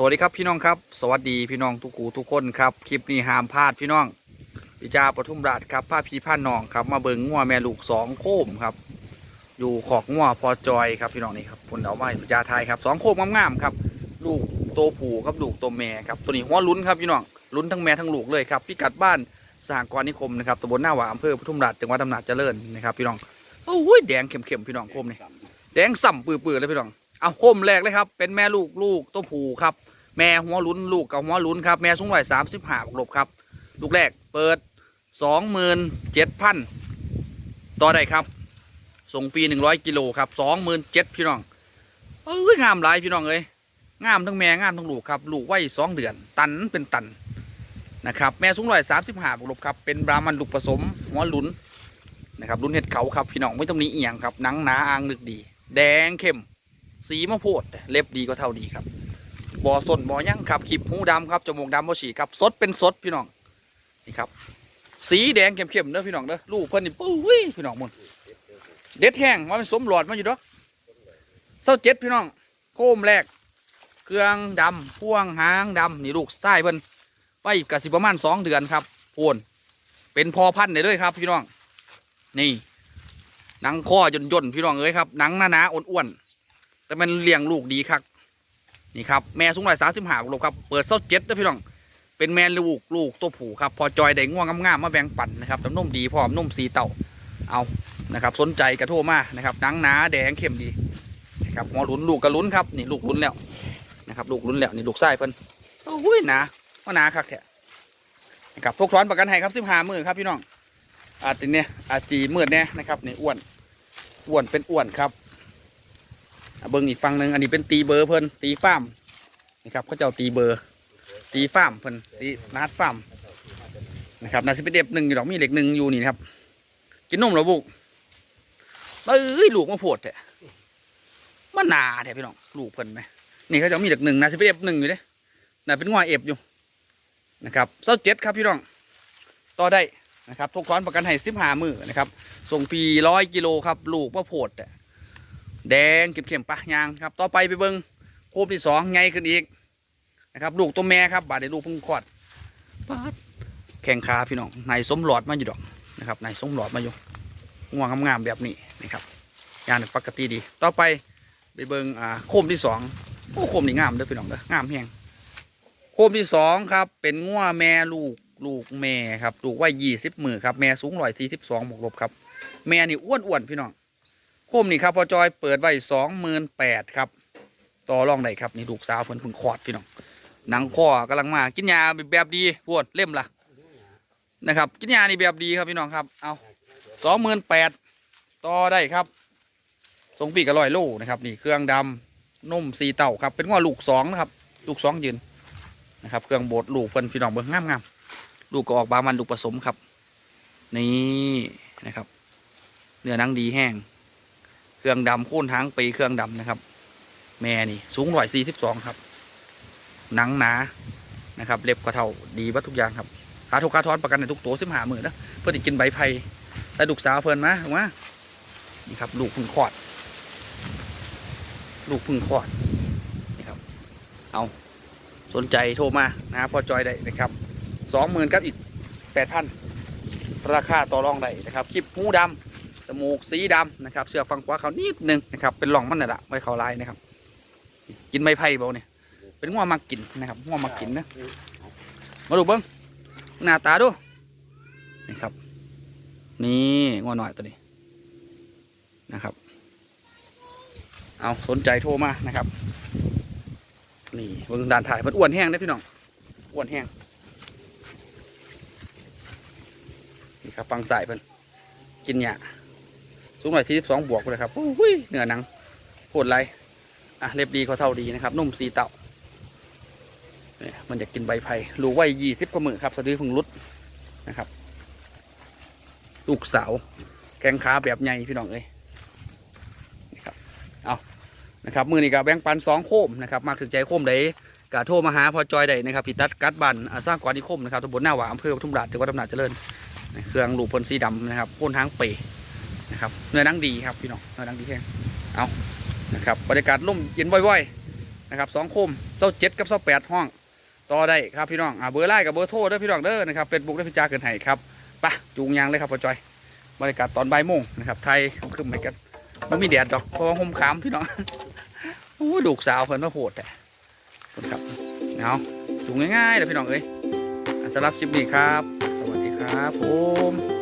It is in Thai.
สวัสดีครับพี่น้องครับ สวัสดีพี่น้องทุกกูทุกคนครับ คลิปนี้ห้ามพลาดพี่น้องพิจาปทุมราชครับผ้าพีผ้าน้องครับ มาเบิงงัวแม่ลูกสองโคมครับ อยู่ขอกงัวพอจอยครับพี่น้องนี่ครับผลเอาไว้พิจาไทยครับสองโคมงามๆครับ ลูกโตวผูครับลูกโตวแม่ครับตัวนี้หัวลุ้นครับพี่น้องลุ้นทั้งแม่ทั้งลูกเลยครับพิกัดบ้านสหกรณ์นิคมนะครับตำบลหน้าหวาอำเภอปทุมราชจังหวัดอำนาจเจริญนะครับพี่น้องโอ้ยแดงเข้มๆพี่น้องโคมนี่แดงส่ำปื้อๆเลยพี่น้อง เอาโคมแรกเลยครับ เป็นแม่ลูกลูกตัวผูครับ แม่หัวลุ้นลูกกับหัวลุ้นครับ แม่สูงร้อยสามสิบห้าบวกลบครับ ลูกแรกเปิดสองหมื่นเจ็ดพันต่อได้ครับ ส่งฟรีหนึ่งร้อยกิโลครับสองหมื่นเจ็ดพี่น้องเอ้ยงามหลายพี่น้องเอ้ยงามทั้งแม่งามทั้งลูกครับ ลูกไว้สองเดือน ตันเป็นตันนะครับ แม่สูงร้อยสามสิบห้าบวกลบครับ เป็นบรามันลูกผสมหัวลุ้นนะครับลุ้นเห็ดเขาครับพี่น้องไม่ต้องนี้เอียงครับหนังหนาอ่างนึกดี แดงเข้ม สีมะโพดเล็บดีก็เท่าดีครับบ่อสนบ่อยั่งครับขีบหูดำครับจมูกดำบ่ฉีครับสดเป็นสดพี่น้องนี่ครับ สีแดงเข้มๆเด้อพี่น้องเด้อลูกเพิ่นนี่ปุ้ยพี่น้องมึงเด็ดแห้งว่ามันสมหลอดมาอยู่ดอกเศร้าเจ็ดพี่น้องโคมแรก เครื่องดำพ่วงหางดำนี่ลูกใต้เพิ่นไปกสิประมาณสองเดือนครับโพนเป็นพอพันธุ์ได้เลยครับ พี่น้อง นี่หนังข้อย่นๆพี่น้องเอ้ยครับหนังหนาๆอ้วนๆ แต่มันเลี้ยงลูกดีครับนี่ครับแม่สูงร้อยสามสิบห้าโลครับเปิดเส้าเจ็ดนะพี่น้องเป็นแม่ลูกลูกตัวผูครับพอจอยได้ง่วงงามๆมาแบ่งปันนะครับน้ำนมดีพร้อมนมสีเต่าเอานะครับ สนใจกระโทมานะครับหนังหนาแดงเข้มดีนะครับหัวหลุนลูกกระลุนครับนี่ลูกลุนแล้วนะครับลูกลุนแล้วนี่ลูกไส้เพิ่นโอ้ยหนาว่าหนาคักแท้นะครับทุกร้อนประกันให้ครับสิบห้ามือครับพี่น้องอาจจะเนี่ยอาจจีมืดแน่นะครับนี่อ้วนอ้วนเป็นอ้วนครับ เบิ้งอีกฝั่งหนึ่งอันนี้เป็นตีเบอร์เพิ่นตีฟ้ามนี่ครับเขาเจ้าตีเบอร์ ตีฟ้ามเพิ่นตีนัดฟ้ามนะครับนาสิเป็นเด็บหนึ่งอยู่ดอกมีเหล็กหนึ่งอยู่นี่นครับ กินนมหรอบุกเอ้ยลูกมาโพดแท้มันหนาแท้พี่น้องลูกเพิ่นไหมนี่เขาจะมีเหล็กหนึ่งนาสิเป็นเด็บหนึ่งอยู่เด้น่าเป็นงอเอฟอยู่นะครับเศร้าเจ็ดครับพี่น้องต่อได้นะครับทุกคอนประกันให้สิบห้ามือนะครับ ส่งฟรีร้อยกิโลครับ ลูกมาโพดแท้ แดงเข้มๆปะยางครับ ต่อไปไปเบิ้งโคมที่สองไงขึ้นอีกนะครับ ลูกตัวแม่ครับ บาดเดยวลูกเพิ่งคลอดปาดแข่งขาพี่น้องในสมหลอดมาอยู่ดอกนะครับในสมหลอดมาอยู่ง่วงงามๆแบบนี้นะครับยางปกติดี ต่อไปไปเบิ้งอ่าโคมที่สองโอ้โคมนี่งามเด้อพี่น้องเด้องามแฮงโคมที่สองครับ เป็นง่วแม่ลูกลูกแม่ครับลูกไว้ยี่สิบมือครับแม่สูงร้อยสี่สิบสองบวกลบครับ แม่นี่อ้วนๆพี่น้องโคมนี่ครับพอจอยเปิดไว้สองหมื่นแปดครับต่อรองได้ครับนี่ลูกสาวเพิ่นเพิ่งคลอดพี่น้องหนังข้อกำลังมากินยาแบบดีพวดเล่มละนะครับกินยานี่แบบดีครับพี่น้องครับเอาสองหมื่นแปดต่อได้ครับทรงปีกอร่อยโลนะครับนี่เครื่องดำนุ่มสีเต่าครับเป็นว่าลูกสองนะครับลูกสองยืนนะครับ เครื่องบดลูกเพิ่นพี่น้องเบิ่งงามงามๆลูกก็ออกบามันลูกผสมครับ นี่นะครับ เนื้อนังดีแห้ง เครื่องดำโค่นทางปีเครื่องดำนะครับ แม่นี่สูงร้อยสี่สิบสองครับ หนังหนานะครับเล็บกระเท่าดีวัตทุกอย่างครับขาทุกขาทอนประกันในทุกตัวสิบหาหมื่นนะเพื่อที่กินใบไผ่แต่ลูกสาวเพลินมาถูกไหมนี่ครับ ลูกพึ่งคลอด ลูกพึ่งคลอดนี่ครับ เอาสนใจโทรมานะพอจอยได้นะครับสองหมื่นกับอีกแปดพันราคาต่อรองได้นะครับคลิปหูดำ จมูกสีดำนะครับ เสื้อฟังขวาเขานิดนึงนะครับ เป็นหล่องมันน่ะละไว้เขาลายนะครับ กินใบไผ่เบาเนี่ยเป็นง่วงมากินนะครับง่วงมากินนะมาดูเบิ้งหน้าตาดูนี่ครับ นี่ง่วงหน่อยตัวนี้นะครับ เอาสนใจโทรมานะครับ นี่เบิ้งด่านถ่ายมันอ้วนแห้งได้อพี่น้องอ้วนแห้งนี่ครับฟังสายเพิ่นกินหยา สูงหน่อยที่สองบวกเลยครับอุ้ยเนื้อหนังโหดไรอะเรียบดีเขาเท่าดีนะครับ นุ่มสีเต่าเนี่ยมันจะกินใบไผ่รูไว้ยี่สิบกว่ามือครับสะดือพึ่งรุดนะครับ ลูกสาวแข้งขาแบบใหญ่พี่น้องเอ้ยนี่ครับเอานะครับ มือนี่กับแบงค์ปันสองโคมนะครับมากถึงใจโคมไดกะโทรมาหาพอจอยได้นะครับพิตัดกัดบันอาสร้างกวานิคมนะครับตำบลหน้าหวาอำเภอปทุมราชจังหวัดอำนาจเจริญ เครื่องลูกพลสีดำนะครับพ่นทางเป นะครับเนื้อนังดีครับพี่น้องเนื้อนังดีแห้งเอานะครับบรรยากาศร่มเย็นบ่อยๆนะครับสองคมเสาเจ็ดกับเสาแปดห้อง ต่อได้ครับพี่น้องอ่าเบอร์ไลน์กับเบอร์โทรเด้อพี่น้องเด้อนะครับเฟซบุ๊กได้พี่จ้าเกินให้ครับไปจูงยางเลยครับพ่อจอยบรรยากาศตอนบ่ายโมงนะครับไทยคึมๆไปกันมันมีแดดดอกเพราะว่าห่มขามพี่น้องโอ้ยลูกสาวเพิ่นมาโหดแต่คนครับเอาจูงง่ายๆเลยพี่น้องเอ้ยสำหรับคลิปนี้ครับ สวัสดีครับผม